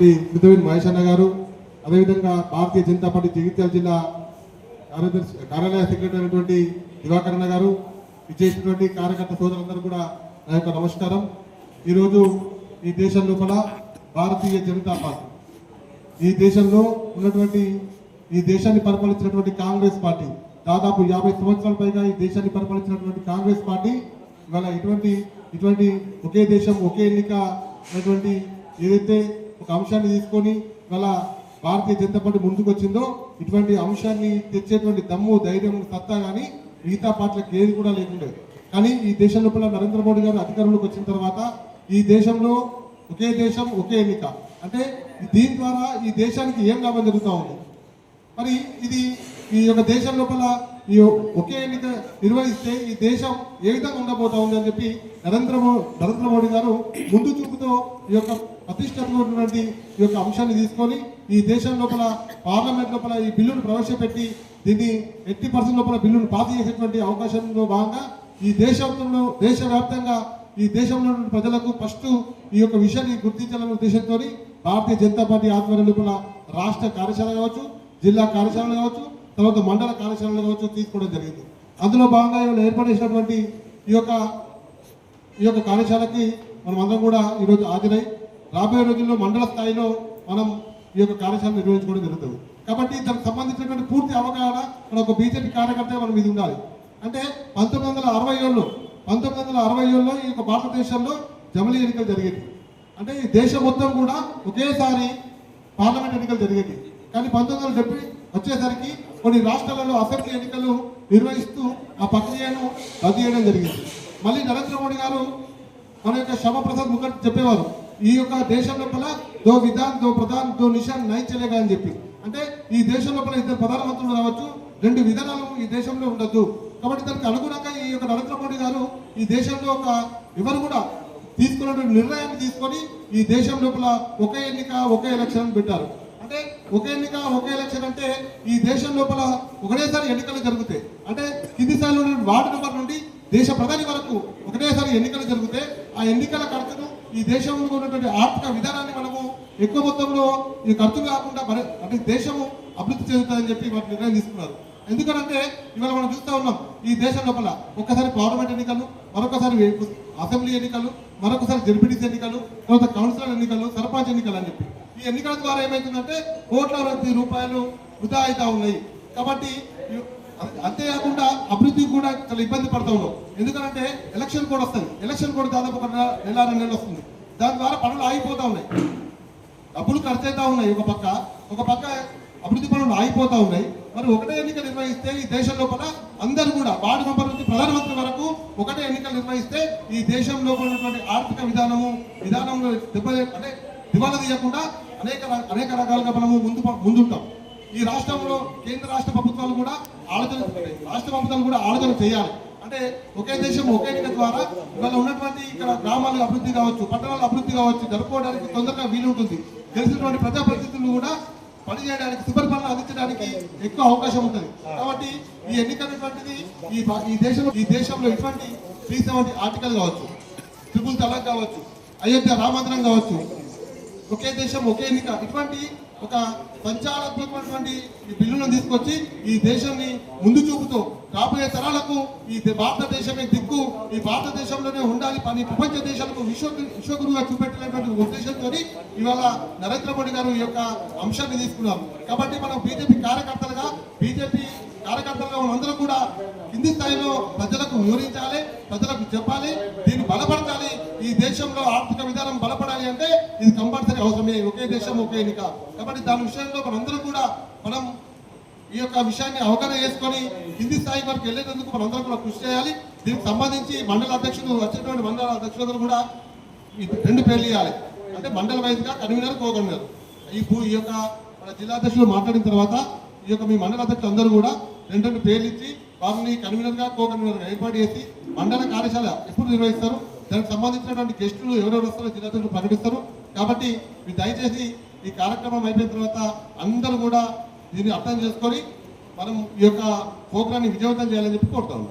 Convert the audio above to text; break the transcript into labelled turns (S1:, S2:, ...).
S1: పెద్దలైనటువంటి పృథ్వీ మహేష్ అన్న గారు అదేవిధంగా భారతీయ జనతా పార్టీ జగిత్యాల జిల్లా కార్యదర్శి కార్యాలయ సెక్రటరీ అయినటువంటి దివాకర్ అన్న గారు ఇచ్చేసినటువంటి కార్యకర్త సోదరులందరూ కూడా నా యొక్క నమస్కారం. ఈరోజు ఈ దేశం లోపల భారతీయ జనతా పార్టీ ఈ దేశంలో ఉన్నటువంటి ఈ దేశాన్ని పరిపాలించినటువంటి కాంగ్రెస్ పార్టీ దాదాపు యాభై సంవత్సరాల పైగా ఈ దేశాన్ని పరిపాలించినటువంటి కాంగ్రెస్ పార్టీ ఇవాళ ఇటువంటి ఇటువంటి ఒకే దేశం ఒకే ఎన్నిక అనేటువంటి ఏదైతే ఒక అంశాన్ని తీసుకొని మళ్ళా భారతీయ జనతా పార్టీ ముందుకు వచ్చిందో ఇటువంటి అంశాన్ని తెచ్చేటువంటి దమ్ము ధైర్యం సత్తా కానీ మిగతా పార్టీలకు ఏది కూడా లేకుండే. కానీ ఈ దేశం లోపల నరేంద్ర మోడీ గారు అధికారంలోకి వచ్చిన తర్వాత ఈ దేశంలో ఒకే దేశం ఒకే ఎన్నిక. అంటే దీని ద్వారా ఈ దేశానికి ఏం లాభం జరుగుతూ ఉంది? మరి ఇది ఈ యొక్క దేశం లోపల ఈ ఒకే ఎన్నిక నిర్వహిస్తే ఈ దేశం ఏ విధంగా ఉండబోతా ఉంది అని చెప్పి నరేంద్ర నరేంద్ర మోడీ గారు ముందు చూపుతో ఈ యొక్క ప్రతిష్టమైనటువంటి ఈ యొక్క అంశాన్ని తీసుకొని ఈ దేశం లోపల పార్లమెంట్ లోపల ఈ బిల్లును ప్రవేశపెట్టి దీన్ని ఎట్టి పర్సెంట్ లోపల బిల్లును పాస్ చేసేటువంటి అవకాశంలో భాగంగా ఈ దేశంలో దేశవ్యాప్తంగా ఈ దేశంలో ప్రజలకు ఫస్ట్ ఈ యొక్క విషయాన్ని గుర్తించాలనే ఉద్దేశంతో భారతీయ జనతా పార్టీ ఆధ్వర్యం లోపల రాష్ట్ర కార్యశాల కావచ్చు జిల్లా కార్యశాలలు కావచ్చు తర్వాత మండల కార్యశాలలు కావచ్చు తీసుకోవడం జరిగింది. అందులో భాగంగా ఇవాళ ఏర్పాటు చేసినటువంటి ఈ యొక్క ఈ యొక్క కార్యశాలకి మనం అందరం కూడా ఈరోజు హాజరై రాబోయే రోజుల్లో మండల స్థాయిలో మనం ఈ యొక్క కార్యశాల నిర్వహించుకోవడం జరుగుతుంది. కాబట్టి దానికి సంబంధించినటువంటి పూర్తి అవగాహన మన ఒక బీజేపీ కార్యకర్త మనం ఇది ఉండాలి. అంటే పంతొమ్మిది వందల అరవై ఏళ్ళు పంతొమ్మిది వందల అరవై ఏళ్ళలో ఈ యొక్క భారతదేశంలో జమలి ఎన్నికలు జరిగేది అంటే ఈ దేశం మొత్తం కూడా ఒకేసారి పార్లమెంట్ ఎన్నికలు జరిగేది కానీ పంతొమ్మిది వందల డెబ్బై వచ్చేసరికి కొన్ని రాష్ట్రాలలో అసెంబ్లీ ఎన్నికలు నిర్వహిస్తూ ఆ ప్రక్రియను రద్దు చేయడం జరిగింది. మళ్ళీ నరేంద్ర మోడీ గారు మన యొక్క శ్యామప్రసాద్ ముఖర్జీ చెప్పేవారు ఈ యొక్క దేశం లోపల దో విధాన్ దో ప్రధాన్ దో నిషాన్ నయించలేగా అని చెప్పి. అంటే ఈ దేశం లోపల ఇద్దరు ప్రధానమంత్రులు రావచ్చు రెండు విధానాలు ఈ దేశంలో ఉండొద్దు. కాబట్టి దానికి అనుగుణంగా ఈ యొక్క నరేంద్ర మోడీ గారు ఈ దేశంలో ఒక ఎవరు కూడా తీసుకున్నటువంటి నిర్ణయాన్ని తీసుకొని ఈ దేశం లోపల ఒకే ఎన్నిక ఒకే ఎలక్షన్ పెట్టారు. అంటే ఒకే ఎన్నిక ఒకే ఎలక్షన్ అంటే ఈ దేశం లోపల ఒకటేసారి ఎన్నికలు జరుగుతాయి. అంటే కింది స్థాయిలో వార్డు నెంబర్ నుండి దేశ ప్రధాని వరకు ఒకటేసారి ఎన్నికలు జరిగితే ఆ ఎన్నికల ఖర్చును ఈ దేశంలో ఉన్నటువంటి ఆర్థిక విధానాన్ని మనము ఎక్కువ మొత్తంలో ఈ ఖర్చు కాకుండా అంటే దేశము అభివృద్ధి చెందుతుందని చెప్పి వారు నిర్ణయం తీసుకున్నారు. ఎందుకంటే ఇవాళ మనం చూస్తూ ఉన్నాం ఈ దేశం లోపల ఒక్కసారి పార్లమెంట్ ఎన్నికలు మరొకసారి అసెంబ్లీ ఎన్నికలు మరొకసారి జడ్పీటీసీ ఎన్నికలు తర్వాత కౌన్సిలర్ ఎన్నికలు సర్పంచ్ ఎన్నికలు అని చెప్పి. ఈ ఎన్నికల ద్వారా ఏమవుతుందంటే కోట్ల కొద్ది రూపాయలు వృధా అవుతా ఉన్నాయి. కాబట్టి అంతేకాకుండా అభివృద్ధికి కూడా చాలా ఇబ్బంది పడతా ఉన్నాం. ఎందుకంటే ఎలక్షన్ కూడా వస్తుంది. ఎలక్షన్ కోడ్ దాదాపు ఒక నెల రెండు నెలలు వస్తుంది. దాని ద్వారా పనులు ఆగిపోతా ఉన్నాయి. డబ్బులు ఖర్చు అవుతా ఉన్నాయి ఒక పక్క. ఒక పక్క అభివృద్ధి పనులు ఆగిపోతా ఉన్నాయి. మరి ఒకటే ఎన్నిక నిర్వహిస్తే ఈ దేశం లోపల అందరూ కూడా వార్డు మెంబర్ నుంచి ప్రధానమంత్రి వరకు ఒకటే ఎన్నికలు నిర్వహిస్తే ఈ దేశంలో ఉన్నటువంటి ఆర్థిక విధానము విధానంలో దెబ్బ అంటే దివాలా తీయకుండా అనేక అనేక రకాలుగా మనము ముందు ముందుంటాం. ఈ రాష్ట్రంలో కేంద్ర రాష్ట్ర ప్రభుత్వాలు కూడా ఆలోచన రాష్ట్ర ప్రభుత్వాలు కూడా ఆలోచన చేయాలి. అంటే ఒకే దేశం ఒకే ఎన్నిక ద్వారా ఇవాళ ఉన్నటువంటి ఇక్కడ గ్రామాలకు అభివృద్ధి కావచ్చు పట్టణాలకు అభివృద్ధి కావచ్చు జరుపుకోవడానికి తొందరగా వీలుంటుంది. తెలిసినటువంటి ప్రజాప్రతినిధులు కూడా పనిచేయడానికి సుపరిపాలన అందించడానికి ఎక్కువ అవకాశం ఉంటుంది. కాబట్టి ఈ ఎన్నిక అనేటువంటిది ఈ ఈ దేశంలో ఈ దేశంలో ఇటువంటి త్రీ సెవెంటీ ఆర్టికల్ కావచ్చు ట్రిపుల్ తలాక్ కావచ్చు అయోధ్య రామందిరం కావచ్చు ఒకే దేశం ఒకే ఎన్నిక ఇటువంటి ఒక సంచాలనాత్మకమైనటువంటి ఈ బిల్లులను తీసుకొచ్చి ఈ దేశాన్ని ముందు చూపుతూ రాబోయే తరాలకు ఈ దే- భారతదేశమే దిక్కు ఈ భారతదేశంలోనే ఉండాలి పని ప్రపంచ దేశాలకు విశ్వ విశ్వగురువుగా చూపెట్టినటువంటి ఉద్దేశంతో ఇవాళ నరేంద్ర మోడీ గారు ఈ యొక్క అంశాన్ని తీసుకున్నారు. కాబట్టి మనం బీజేపీ కార్యకర్తలుగా బీజేపీ కార్యకర్తలుగా మనందరం కూడా కింది స్థాయిలో ప్రజలకు వివరించాలి ప్రజలకు చెప్పాలి దీన్ని బలపరచాలి ఈ దేశంలో ఆర్థిక విధానం అవసరమే ఒకే దేశం ఒకే ఎన్నిక. కాబట్టి దాని విషయంలో మనందరం కూడా మనం ఈ యొక్క విషయాన్ని అవగాహన చేసుకొని కింది స్థాయి వరకు వెళ్ళేటందుకు మనందరం కూడా కృషి చేయాలి. దీనికి సంబంధించి మండల అధ్యక్షుడు వచ్చినటువంటి మండల అధ్యక్షులందరూ కూడా ఈ రెండు పేర్లు ఇవ్వాలి. అంటే మండల వైద్యుగా కన్వీనర్ కో కన్వీనర్ ఈ భూ- ఈ యొక్క మన జిల్లా అధ్యక్షులు మాట్లాడిన తర్వాత ఈ యొక్క మీ మండల అధ్యక్షులు అందరూ కూడా రెండు రెండు పేర్లు ఇచ్చి వారిని కన్వీనర్గా కో ఏర్పాటు చేసి మండల కార్యశాల ఎప్పుడు నిర్వహిస్తారు? దానికి సంబంధించినటువంటి గెస్టులు ఎవరెవరు వస్తారో జిల్లా అధ్యక్షులు ప్రకటిస్తారు. కాబట్టి మీరు దయచేసి ఈ కార్యక్రమం అయిపోయిన తర్వాత అందరూ కూడా దీన్ని అర్థం చేసుకొని మనం ఈ యొక్క ప్రోగ్రాన్ని విజయవంతం చేయాలని చెప్పి కోరుతాము